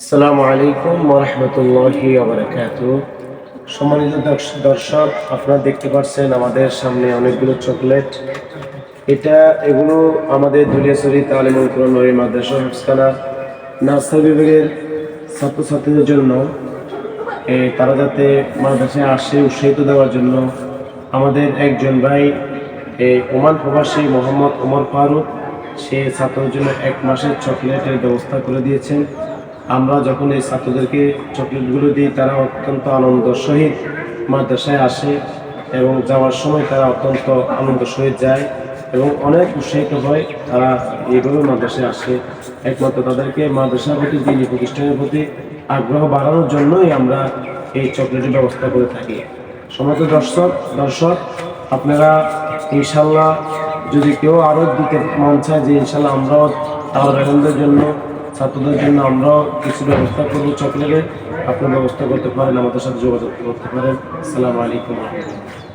আসসালামু আলাইকুম ওরহমতুল্লাহি আবরাকাত সম্মানিত দর্শ- দর্শক, আপনারা দেখতে পাচ্ছেন আমাদের সামনে অনেকগুলো চকলেট। এটা, এগুলো আমাদের দুলিয়াশরী তালিমুল কোরআন নবী মাদ্রাসা হাফসখানা নার্সারি বিভাগের ছাত্রছাত্রীদের জন্য। তারা যাতে মাদ্রাসায় আসে উৎসাহিত দেওয়ার জন্য। আমাদের একজন ভাই ওমান প্রবাসী মোহাম্মদ ওমর ফারুক, সে ছাত্রদের জন্য এক মাসের চকলেটের ব্যবস্থা করে দিয়েছেন। আমরা যখন এই ছাত্রদেরকে চকলেটগুলো দিই, তারা অত্যন্ত আনন্দ সহিত মাদ্রাসায় আসে এবং যাওয়ার সময় তারা অত্যন্ত আনন্দ সহিত যায় এবং অনেক উৎসাহিত হয় তারা এইভাবে মাদ্রাসায় আসে। একমাত্র তাদেরকে মাদ্রাসার প্রতি, দিনী প্রতিষ্ঠানের প্রতি আগ্রহ বাড়ানোর জন্যই আমরা এই চকলেটের ব্যবস্থা করে থাকি। সমস্ত দর্শক দর্শক, আপনারা ইনশাল্লাহ যদি কেউ আরও দিতে মন চায় যে ইনশাল্লাহ আমরাও আনন্দের জন্য ছাত্রদের জন্য আমরাও কিছু ব্যবস্থা করব। চকলেটে আপনার ব্যবস্থা করতে পারেন, আমাদের সাথে যোগাযোগ করতে পারেন। আসসালামু আলাইকুম। রহমতুল্লাহ